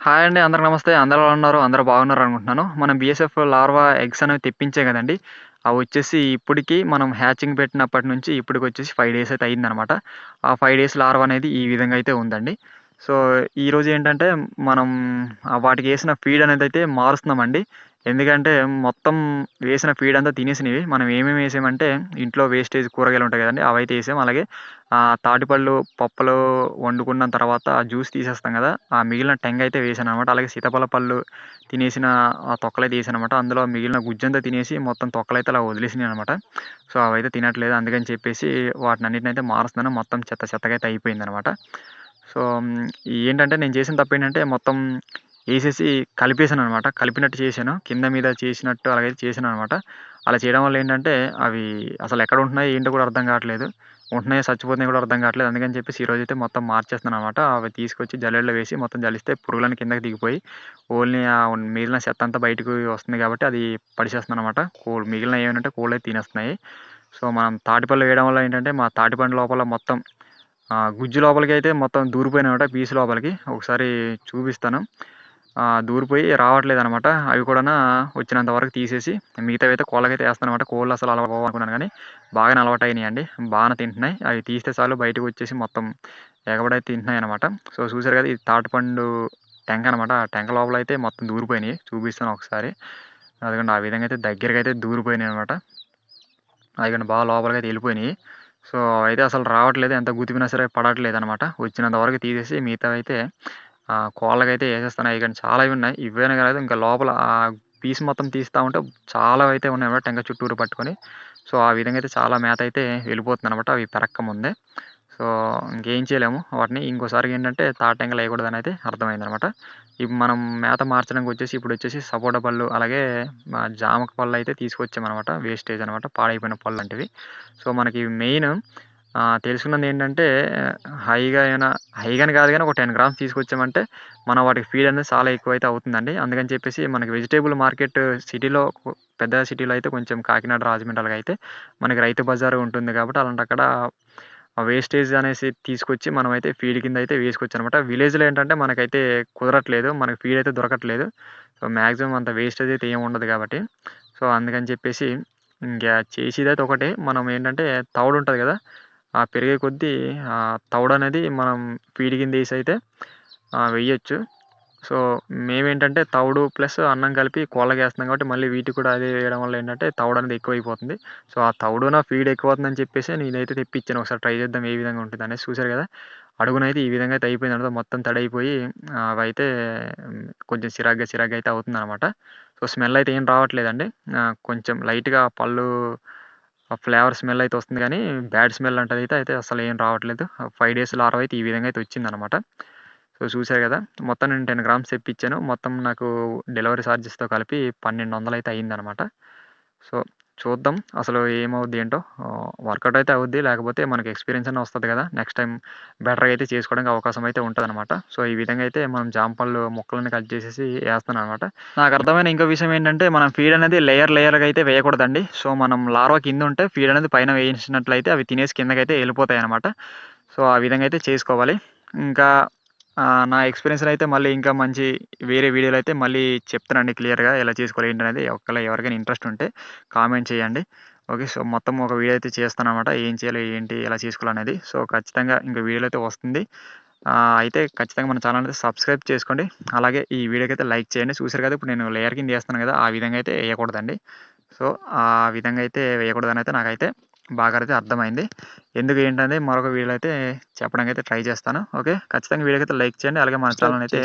Hi అండి అందరికి నమస్తే. అందరూ ఉన్నారు? అందరూ బాగున్నారు అనుకుంటున్నాను. మనం బీఎస్ఎఫ్ లార్వా ఎగ్స్ అనేవి తెప్పించే కదండి. అవి వచ్చేసి ఇప్పటికి మనం హ్యాచింగ్ పెట్టినప్పటి నుంచి ఇప్పటికి వచ్చేసి ఫైవ్ డేస్ అయితే అయిందనమాట ఆ ఫైవ్ డేస్ లార్వా అనేది ఈ విధంగా అయితే ఉందండి. సో ఈరోజు ఏంటంటే మనం వాటికి వేసిన ఫీడ్ అనేది అయితే మారుస్తున్నామండి. ఎందుకంటే మొత్తం వేసిన ఫీడ్ అంతా తినేసినవి. మనం ఏమేమి వేసామంటే ఇంట్లో వేస్టేజ్ కూరగాయలు ఉంటాయి కదండి అవి అయితే వేసాం. అలాగే ఆ తాటిపళ్ళు పప్పులు వండుకున్న తర్వాత ఆ జ్యూస్ తీసేస్తాం కదా ఆ మిగిలిన టెంగ అయితే వేసాను అనమాట అలాగే సీతాఫల పళ్ళు తినేసిన ఆ తొక్కలైతే వేసాను అనమాట అందులో మిగిలిన గుజ్జంతా తినేసి మొత్తం తొక్కలైతే అలా వదిలేసినాయి అనమాట సో అవైతే తినట్లేదు. అందుకని చెప్పేసి వాటిని అన్నింటిని అయితే మారుస్తున్నాను. మొత్తం చెత్త చెత్తగా అయితే అయిపోయింది అనమాట సో ఏంటంటే నేను చేసిన తప్పు ఏంటంటే మొత్తం వేసేసి కలిపేసాను అనమాట కలిపినట్టు చేశాను. కింద మీద చేసినట్టు అలాగైతే చేశాను అనమాట అలా చేయడం వల్ల ఏంటంటే అవి అసలు ఎక్కడ ఉంటున్నాయి ఏంటో కూడా అర్థం కావట్లేదు. ఉంటున్నాయో చచ్చిపోతున్నాయి కూడా అర్థం కావట్లేదు. అందుకని చెప్పేసి ఈరోజు అయితే మొత్తం మార్చేస్తున్నాను అనమాట అవి తీసుకొచ్చి జల్లెడలో వేసి మొత్తం జలిస్తే పురుగులను కిందకి దిగిపోయి ఓన్లీ ఆ మిగిలిన చెత్త అంతా బయటకు వస్తుంది కాబట్టి అది పడిచేస్తుంది అనమాట కోళ్ళు మిగిలిన ఏమంటే కోళ్ళు అయితే తినేస్తున్నాయి. సో మనం తాటిపళ్ళు వేయడం వల్ల ఏంటంటే మా తాటిపండు లోపల మొత్తం గుజ్జు లోపలికి అయితే మొత్తం దూరిపోయినాయన్నమాట పీసు లోపలికి. ఒకసారి చూపిస్తాను. దూరిపోయి రావట్లేదు అనమాట అవి కూడా వచ్చినంత వరకు తీసేసి మిగతావి అయితే కోళ్ళకైతే వేస్తాను అనమాట కోళ్ళు అసలు అలవాటు అనుకున్నాను కానీ బాగానే అలవాటు అయినాయి అండి. బాగా తింటున్నాయి. అవి తీస్తే చాలు బయటకు వచ్చేసి మొత్తం ఎగబడైతే తింటున్నాయి అనమాట సో చూసారు కదా ఇది తాటిపండు టెంక అనమాట ఆ టెంక లోపల అయితే మొత్తం దూరిపోయినాయి. చూపిస్తాను ఒకసారి. అదిగండి ఆ విధంగా అయితే దగ్గరికి అయితే దూరిపోయినాయి అనమాట అదిగండి బాగా లోపలికి అయితే వెళ్ళిపోయినాయి. సో అయితే అసలు రావట్లేదు. ఎంత గుతిపినా సరే పడట్లేదు అనమాట వచ్చినంత వరకు తీసేసి మిగతా అయితే కోళ్ళకైతే వేసేస్తాను అవి కానీ చాలా ఉన్నాయి. ఇవేనే కాదు ఇంకా లోపల ఆ పీస్ మొత్తం తీస్తూ ఉంటే చాలా అయితే ఉన్నాయి అనమాట టెంక చుట్టూరు పట్టుకొని. సో ఆ విధంగా అయితే చాలా మేత అయితే వెళ్ళిపోతుంది అనమాట అవి పెరక్క ముందే. సో ఇంకేం చేయలేము. వాటిని ఇంకోసారి ఏంటంటే తాటెంకలు వేయకూడదని అయితే అర్థమైంది అనమాట ఇప్పుడు మనం మేత మార్చడానికి వచ్చేసి ఇప్పుడు వచ్చేసి సపోటా పళ్ళు అలాగే జామక పళ్ళు అయితే తీసుకొచ్చామన్నమాట. వేస్టేజ్ అనమాట పాడైపోయిన పళ్ళు లాంటివి. సో మనకి మెయిన్ తెలుసుకున్నది ఏంటంటే హైగా అయినా హైగాని కాదు కానీ ఒక టెన్ గ్రామ్స్ తీసుకొచ్చామంటే మన వాటికి ఫీడ్ అనేది చాలా ఎక్కువ అయితే అవుతుందండి. అందుకని చెప్పేసి మనకి వెజిటేబుల్ మార్కెట్ సిటీలో పెద్ద సిటీలో అయితే కొంచెం కాకినాడ రాజమండ్రిలో అయితే మనకి రైతు బజార్ ఉంటుంది కాబట్టి అలాంటి అక్కడ వేస్టేజ్ అనేసి తీసుకొచ్చి మనం అయితే ఫీడ్ కింద అయితే వేసుకోవచ్చు అనమాట విలేజ్లో ఏంటంటే మనకైతే కుదరట్లేదు మనకి ఫీడ్ అయితే దొరకట్లేదు. సో మ్యాక్సిమం అంత వేస్టేజ్ అయితే ఏమి ఉండదు కాబట్టి. సో అందుకని చెప్పేసి ఇంకా చేసేది అయితే ఒకటే. మనం ఏంటంటే తౌడు ఉంటుంది కదా ఆ పెరిగే కొద్దీ ఆ తౌడు అనేది మనం ఫీడ్ కింద వేసి అయితే వేయచ్చు. సో మేమేంటంటే తౌడు ప్లస్ అన్నం కలిపి కోళ్ళకి వేస్తున్నాం కాబట్టి మళ్ళీ వీటికి కూడా అదే వేయడం వల్ల ఏంటంటే తౌడు అనేది ఎక్కువైపోతుంది. సో ఆ తౌడున ఫీడ్ ఎక్కువ అవుతుందని చెప్పేసి నేనైతే తెప్పించాను. ఒకసారి ట్రై చేద్దాం ఏ విధంగా ఉంటుంది అనేసి చూసారు కదా. అడుగునైతే ఈ విధంగా అయితే అయిపోయిన తర్వాత మొత్తం తడైపోయి అవి అయితే కొంచెం చిరాగ్గా చిరాగ్గా అయితే అవుతుంది అనమాట సో స్మెల్ అయితే ఏం రావట్లేదండి. కొంచెం లైట్గా పళ్ళు ఆ ఫ్లేవర్ స్మెల్ అయితే వస్తుంది కానీ బ్యాడ్ స్మెల్ అంటది అయితే అసలు ఏం రావట్లేదు. ఫైవ్ డేస్ లారవ్ అయితే ఈ విధంగా అయితే వచ్చిందనమాట సో చూసారు కదా మొత్తం నేను టెన్ గ్రామ్స్ తెప్పించాను. మొత్తం నాకు డెలివరీ ఛార్జెస్తో కలిపి పన్నెండు వందలు అయితే అయిందనమాట సో చూద్దాం. అసలు ఏమవుద్ది ఏంటో వర్కౌట్ అయితే అవుద్ది లేకపోతే మనకి ఎక్స్పీరియన్స్ అన్న వస్తుంది కదా. నెక్స్ట్ టైం బెటర్గా అయితే చేసుకోవడానికి అవకాశం అయితే ఉంటుంది అనమాట సో ఈ విధంగా అయితే మనం జాంపళ్ళు మొక్కలను కట్ చేసేసి వేస్తాను అనమాట నాకు అర్థమైన ఇంకో విషయం ఏంటంటే మనం ఫీడ్ అనేది లేయర్ లేయర్గా అయితే వేయకూడదండి. సో మనం లార్వా కింద ఉంటే ఫీడ్ అనేది పైన వేయించినట్లయితే అవి తినేసి కిందకైతే వెళ్ళిపోతాయి అనమాట సో ఆ విధంగా అయితే చేసుకోవాలి. ఇంకా నా ఎక్స్పీరియన్స్ అయితే మళ్ళీ ఇంకా మంచి వేరే వీడియోలు అయితే మళ్ళీ చెప్తానండి క్లియర్గా ఎలా చేసుకోవాలి ఏంటి అనేది ఒకవేళ ఎవరికైనా ఇంట్రెస్ట్ ఉంటే కామెంట్ చేయండి. ఓకే సో మొత్తం ఒక వీడియో అయితే చేస్తాను అనమాట ఏం చేయాలి ఏంటి ఎలా చేసుకోవాలనేది. సో ఖచ్చితంగా ఇంకా వీడియోలు అయితే వస్తుంది. అయితే ఖచ్చితంగా మన ఛానల్ అయితే సబ్స్క్రైబ్ చేసుకోండి. అలాగే ఈ వీడియోకి అయితే లైక్ చేయండి. చూసారు కదా ఇప్పుడు నేను లేయర్ కింద వేస్తాను కదా ఆ విధంగా అయితే వేయకూడదండి. సో ఆ విధంగా అయితే వేయకూడదని అయితే నాకైతే బాగా అయితే అర్థమైంది. ఎందుకు ఏంటనేది మరొక వీడియో అయితే చెప్పడానికి అయితే ట్రై చేస్తాను. ఓకే? ఖచ్చితంగా వీడియోకి అయితే లైక్ చేయండి. అలాగే మన ఛానల్ అయితే